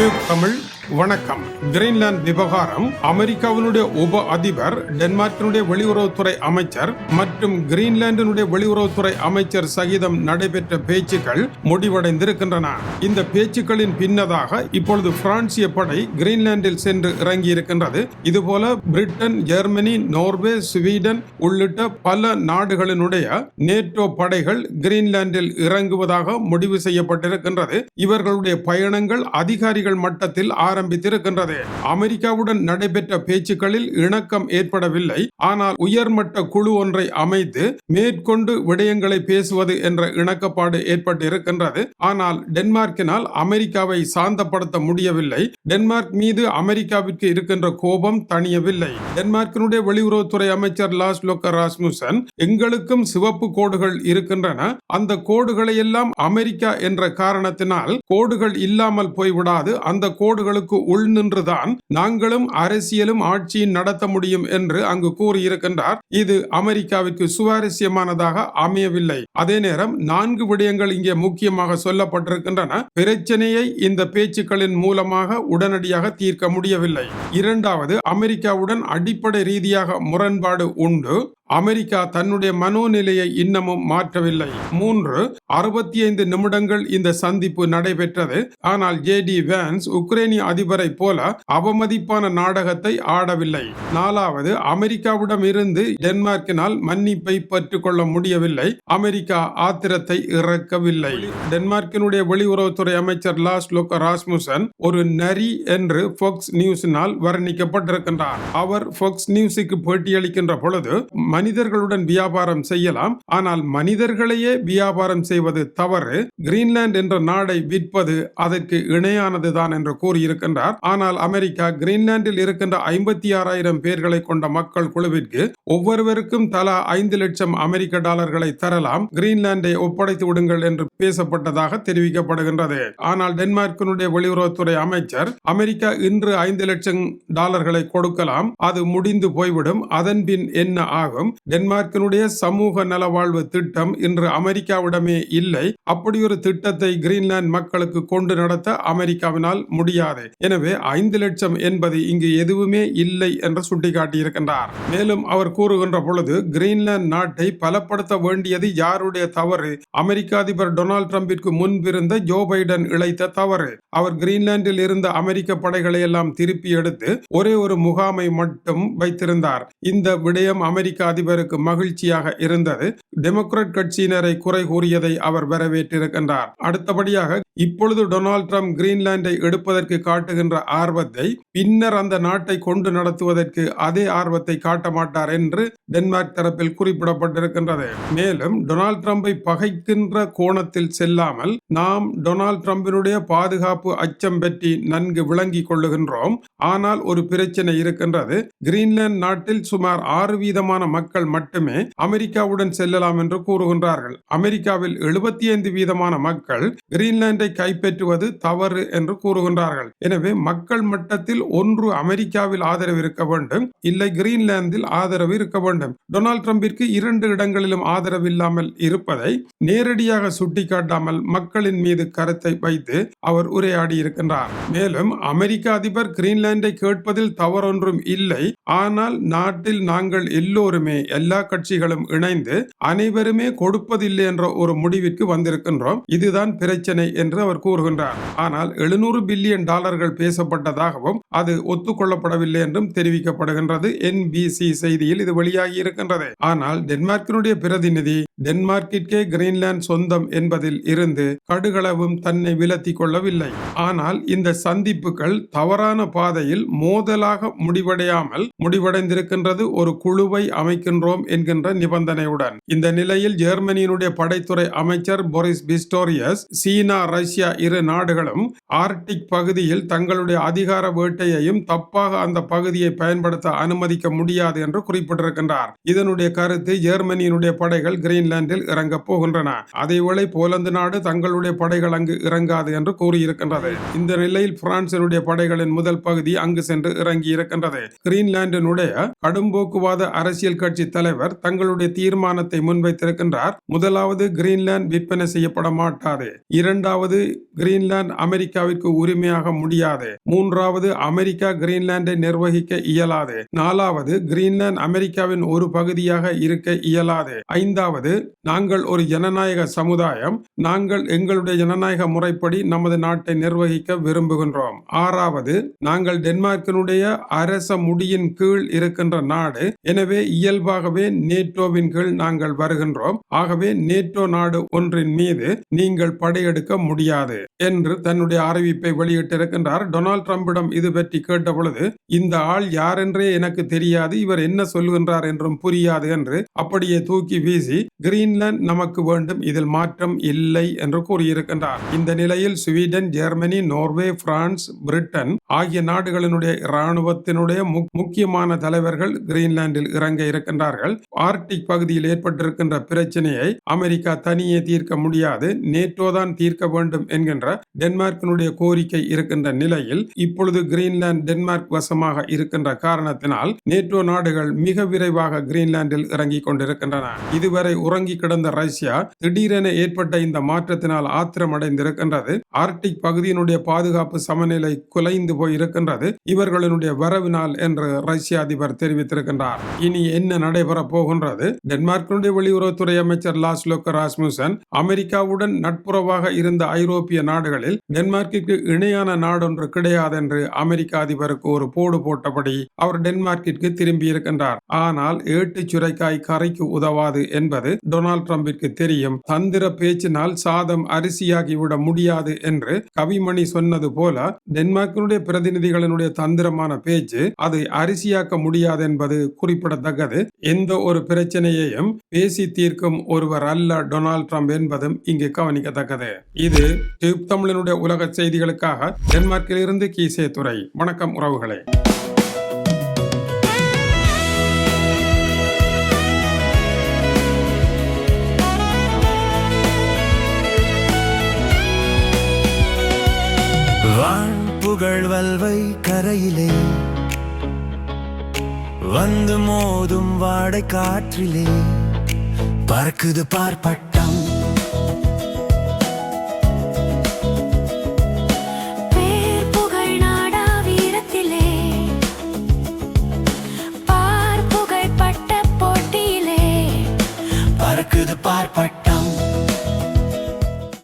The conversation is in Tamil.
நியூ தமிழ் வணக்கம். கிரீன்லாந்து விவகாரம் அமெரிக்காவினுடைய உப அதிபர் டென்மார்க்கினுடைய வெளியுறவுத்துறை அமைச்சர் மற்றும் கிரீன்லாந்தினுடைய வெளியுறவுத்துறை அமைச்சர் சகிதம் நடைபெற்ற பேச்சுக்கள் முடிவடைந்திருக்கின்றன. இந்த பேச்சுக்களின் பின்னதாக இப்பொழுது பிரான்சிய படை கிரீன்லாந்தில் சென்று இறங்கியிருக்கின்றது. இதுபோல பிரிட்டன் ஜெர்மனி நோர்வே ஸ்வீடன் உள்ளிட்ட பல நாடுகளினுடைய நேட்டோ படைகள் கிரீன்லாந்தில் இறங்குவதாக முடிவு செய்யப்பட்டிருக்கின்றது. இவர்களுடைய பயணங்கள் அதிகாரிகள் மட்டத்தில் ஆரம்பித்திருக்கின்றது. அமெரிக்காவுடன் நடைபெற்ற பேச்சுக்களில் இணக்கம் ஏற்படவில்லை. ஆனால் உயர்மட்ட குழு ஒன்றை அமைத்து மேற்கொண்டு விடயங்களை பேசுவது என்ற இணக்கப்பாடு ஏற்பட்டிருக்கின்றது. ஆனால் டென்மார்க்கினால் அமெரிக்காவை சாந்தப்படுத்த முடியவில்லை. டென்மார்க் மீது அமெரிக்காவிற்கு இருக்கின்ற கோபம் தணியவில்லை. டென்மார்க்கினுடைய வெளியுறவுத்துறை அமைச்சர் லாஸ் லோக்கர் ராஸ்முசன் எங்களுக்கும் சிவப்பு கோடுகள் இருக்கின்றன. அந்த கோடுகளை எல்லாம் அமெரிக்கா என்ற காரணத்தினால் கோடுகள் இல்லாமல் போய்விடாது. அந்த கோடுகளுக்கு கட்டுப்பாடுகளுக்கு உள் நின்றுதான் நாங்களும் அரசியலும் ஆட்சியும் நடத்த முடியும் என்று அங்கு கூறியிருக்கின்றார். இது அமெரிக்காவிற்கு சுவாரஸ்யமானதாக அமையவில்லை. அதே நேரம் நான்கு விடயங்கள் இங்கே முக்கியமாக சொல்லப்பட்டிருக்கின்றன. பிரச்சனையை இந்த பேச்சுக்களின் மூலமாக உடனடியாக தீர்க்க முடியவில்லை. இரண்டாவது அமெரிக்காவுடன் அடிப்படை ரீதியாக முரண்பாடு உண்டு. அமெரிக்கா தன்னுடைய மனோநிலையை இன்னமும் மாற்றவில்லை. மூன்று அறுபத்தி ஐந்து நிமிடங்கள் இந்த சந்திப்பு நடைபெற்றது. ஆனால் ஜே டி வேன்ஸ் உக்ரைனிய அதிபரை போல அவமதிப்பான நாடகத்தை ஆடவில்லை. நாலாவது அமெரிக்காவிடம் இருந்து டென்மார்க்கினால் மன்னிப்பை பெற்றுக்கொள்ள முடியவில்லை. அமெரிக்கா ஆத்திரத்தை இறக்கவில்லை. டென்மார்க்கினுடைய வெளியுறவுத்துறை அமைச்சர் லாஸ் லோக் ராஸ்முசன் ஒரு நரி என்று ஃபோக்ஸ் நியூஸினால் வர்ணிக்கப்பட்டிருக்கின்றார். அவர் ஃபோக்ஸ் நியூஸுக்கு பேட்டியளிக்கின்ற பொழுது மனிதர்களுடன் வியாபாரம் செய்யலாம். ஆனால் மனிதர்களையே வியாபாரம் செய்வது தவறு. கிரீன்லாந்து என்ற நாடை விற்பது அதற்கு இணையானதுதான் என்று கூறியிருக்கின்றார். ஆனால் அமெரிக்கா கிரீன்லாந்தில் இருக்கின்ற ஐம்பத்தி ஆறாயிரம் பேர்களை கொண்ட மக்கள் குழுவிற்கு ஒவ்வொருவருக்கும் தலா ஐந்து லட்சம் அமெரிக்க டாலர்களை தரலாம். கிரீன்லாந்தை ஒப்படைத்து விடுங்கள் என்று பேசப்பட்டதாக தெரிவிக்கப்படுகின்றது. ஆனால் டென்மார்க்கினுடைய வெளியுறவுத்துறை அமைச்சர் அமெரிக்கா இன்று ஐந்து லட்சம் டாலர்களை கொடுக்கலாம். அது முடிந்து போய்விடும். அதன் பின் என்ன ஆகும்? டென்மார்க்கினுடைய சமூக நலவாழ்வு திட்டம் இன்று அமெரிக்காவிடமே இல்லை. அப்படி ஒரு திட்டத்தை கிரீன்லாந்து மக்களுக்கு கொண்டு நடத்த அமெரிக்காவினால் முடியாது. எனவே ஐந்து லட்சம் என்பது இங்கு எதுவுமே இல்லை என்று சுட்டிக்காட்டியிருக்கின்றார். மேலும் அவர் கூறுகின்ற பொழுது கிரீன்லாந்து நாட்டை பலப்படுத்த வேண்டியது யாருடைய தவறு? அமெரிக்க அதிபர் டொனால்ட் டிரம்பிற்கு முன்பிருந்த ஜோ பைடன் இழைத்த தவறு. அவர் கிரீன்லாந்தில் இருந்த அமெரிக்க படைகளை எல்லாம் திருப்பி எடுத்து ஒரே ஒரு முகாமை மட்டும் வைத்திருந்தார். இந்த விடயம் அமெரிக்க அதிபருக்கு மகிழ்ச்சியாக இருந்தது. டெமோக்ராட் கட்சியினரை குறை கூறியதை அவர் வரவேற்றிருக்கின்றார். அடுத்தபடியாக இப்பொழுது டொனால்ட் ட்ரம்ப் கிரீன்லாந்தை எடுப்பதற்கு காட்டுகின்ற ஆர்வத்தை பின்னர் அந்த நாட்டை கொண்டு நடத்துவதற்கு அதே ஆர்வத்தை காட்ட மாட்டார் என்று டென்மார்க் தரப்பில் குறிப்பிடப்பட்டிருக்கின்றது. மேலும் டொனால்ட் ட்ரம்பை பகைக்கின்ற கோணத்தில் செல்லாமல் நாம் டொனால்ட் ட்ரம்பினுடைய பாதுகாப்பு அச்சம் பற்றி நன்கு விளங்கிக் கொள்ளுகின்றோம். ஆனால் ஒரு பிரச்சனை இருக்கின்றது. கிரீன்லாந்து நாட்டில் சுமார் ஆறு வீதமான மக்கள் மட்டுமே அமெரிக்காவுடன் செல்லலாம் என்று கூறுகின்றார்கள். அமெரிக்காவில் எழுபத்தி ஐந்து வீதமான மக்கள் கிரீன்லாந்து கைப்பற்றுவது தவறு என்று கூறுகின்றார்கள். எனவே மக்கள் மட்டத்தில் ஒன்று அமெரிக்காவில் ஆதரவு இருக்க வேண்டும் இல்லை கிரீன்லாந்தில் ஆதரவு இருக்க வேண்டும். டொனால்ட் ட்ரம்பிற்கு இரண்டு இடங்களிலும் ஆதரவு இல்லாமல் இருப்பதை நேரடியாக சுட்டிக்காட்டாமல் மக்களின் மீது கருத்தை வைத்து அவர் உரையாடி இருக்கின்றார். மேலும் அமெரிக்க அதிபர் கிரீன்லாந்தை கேட்பதில் தவறொன்றும் இல்லை. ஆனால் நாட்டில் நாங்கள் எல்லோருமே எல்லா கட்சிகளும் இணைந்து அனைவருமே கொடுப்பதில்லை என்ற ஒரு முடிவிற்கு வந்திருக்கின்றோம். இதுதான் பிரச்சனை என்று என்று அவர் கூறுகின்றார். ஆனால் எழுநூறு பில்லியன் டாலர்கள் பேசப்பட்டதாகவும் அது ஒத்துக்கொள்ளப்படவில்லை என்றும் தெரிவிக்கப்படுகின்றது. என்பிசி செய்தியில் இது வெளியாகி இருக்கின்றது. ஆனால் டென்மார்க்கினுடைய பிரதிநிதி டென்மார்க்கிற்கே கிரீன்லாந்து சொந்தம் என்பதில் இருந்து கடுகளவும் தன்னை விலத்தி கொள்ளவில்லை. ஆனால் இந்த சந்திப்புகள் தவறான பாதையில் மோதலாக முடிவடையாமல் முடிவடைந்திருக்கின்றது ஒரு குழுவை அமைக்கின்றோம் என்கின்ற நிபந்தனையுடன். இந்த நிலையில் ஜெர்மனியினுடைய படைத்துறை அமைச்சர் போரிஸ் பிஸ்டோரியஸ் சீனா ரஷ்யா இரு நாடுகளும் ஆர்டிக் பகுதியில் தங்களுடைய அதிகார வேட்டையையும் தப்பாக அந்த பகுதியை பயன்படுத்த அனுமதிக்க முடியாது என்று குறிப்பிட்டிருக்கின்றார். இதனுடைய கருத்து ஜெர்மனியினுடைய படைகள் கிரீன்லாந்தில் இறங்க போகின்றன. அதேவேளை போலந்து நாடு தங்களுடைய படைகள் அங்கு இறங்காது என்று கூறியிருக்கின்றது. இந்த நிலையில் பிரான்சினுடைய படைகளின் முதல் பகுதி அங்கு சென்று இறங்கி இருக்கின்றது கிரீன்லாந்தினுடைய கடும்போக்குவாத அரசியல் கட்சி கட்சி தலைவர் தங்களுடைய தீர்மானத்தை முன்வைத்திருக்கின்றார். முதலாவது கிரீன்லாந்து விற்பனை செய்யப்பட மாட்டாது. இரண்டாவது கிரீன்லாந்து அமெரிக்காவிற்கு உரிமையாக முடியாது. மூன்றாவது அமெரிக்கா கிரீன்லாந்தை நிர்வகிக்க இயலாது. நாலாவது கிரீன்லாந்து அமெரிக்காவின் ஒரு பகுதியாக இருக்க இயலாது. ஐந்தாவது நாங்கள் ஒரு ஜனநாயக சமுதாயம் நாங்கள் எங்களுடைய ஜனநாயக முறைப்படி நமது நாட்டை நிர்வகிக்க விரும்புகின்றோம். ஆறாவது நாங்கள் டென்மார்க்கினுடைய அரச முடியின் கீழ் இருக்கின்ற நாடு எனவே இயல்பாகவே நேட்டோவின் கீழ் நாங்கள் வருகின்றோம். ஆகவே நேட்டோ நாடு ஒன்றின் மீது நீங்கள் படையெடுக்க முடியாது என்று தன்னுடைய அறிவிப்பை வெளியிட்டிருக்கின்றார். டொனால்ட் ட்ரம்பிடம் இது பற்றி கேட்டபொழுது இந்த ஆள் யாரென்றே எனக்கு தெரியாது இவர் என்ன சொல்கின்றார் என்றும் புரியாது என்று அப்படியே தூக்கி வீசி கிரீன்லாந்து நமக்கு வேண்டும் இதில் மாற்றம் இல்லை என்று கூறியிருக்கின்றார். இந்த நிலையில் Sweden Germany Norway France Britain ஆகிய நாடுகளினுடைய இராணுவத்தினுடைய முக்கியமான தலைவர்கள் கிரீன்லாந்தில் இறங்க இருக்கின்றார்கள். ஆர்டிக் பகுதியில் ஏற்பட்டிருக்கின்ற பிரச்சனையை அமெரிக்கா தனியே தீர்க்க முடியாது. நேட்டோ தான் தீர்க்க வேண்டும் வேண்டும் என்கின்ற டென்மார்க்கினுடைய கோரிக்கை இருக்கின்ற நிலையில் இப்பொழுது கிரீன்லாந்து டென்மார்க் வசமாக இருக்கின்ற காரணத்தினால் நேட்டோ நாடுகள் மிக விரைவாக கிரீன்லாந்தில் இறங்கிக் கொண்டிருக்கின்றன. இதுவரை உறங்கி கிடந்த ரஷ்யா திடீரென ஏற்பட்ட இந்த மாற்றத்தினால் ஆத்திரமடைந்திருக்கின்றது. ஆர்டிக் பகுதியினுடைய பாதுகாப்பு சமநிலை குலைந்து போயிருக்கின்றது. இவர்களினுடைய வரவினால் என்று ரஷ்ய அதிபர் தெரிவித்திருக்கின்றார். இனி என்ன நடைபெறப் போகின்றது? டென்மார்க்கினுடைய வெளியுறவுத்துறை அமைச்சர் லாஸ்லோக்க ராஸ்முசன் அமெரிக்காவுடன் நட்புறவாக இருந்த ஐரோப்பிய நாடுகளில் டென்மார்க்கிற்கு இணையான நாடொன்று கிடையாது என்று அமெரிக்க அதிபருக்கு ஒரு போடு போட்டபடி அவர் டென்மார்க்கிற்கு திரும்பி இருக்கின்றார். ஆனால் ஏட்டு சுரைக்காய் கரைக்கு உதவாது என்பது டொனால்ட் ட்ரம்பிற்கு தெரியும். தந்திர பேச்சினால் சாதம் அரிசியாகிவிட முடியாது என்று கவிமணி சொன்னது போல டென்மார்க்கினுடைய பிரதிநிதிகளினுடைய தந்திரமான பேச்சு அதை அரிசியாக்க முடியாது என்பது குறிப்பிடத்தக்கது. எந்த ஒரு பிரச்சனையையும் பேசி தீர்க்கும் ஒருவர் அல்ல டொனால்ட் ட்ரம்ப் என்பதும் இங்கு கவனிக்கத்தக்கது. இது டியூப் தமிழனுடைய உலக செய்திகளுக்காக டென்மார்க்கில் இருந்து கீசே துறை வணக்கம் உறவுகளே. புகழ் வல்வை கரையிலே வந்து மோதும் வாடை காற்றிலே பறக்குது பார்ப்பட்ட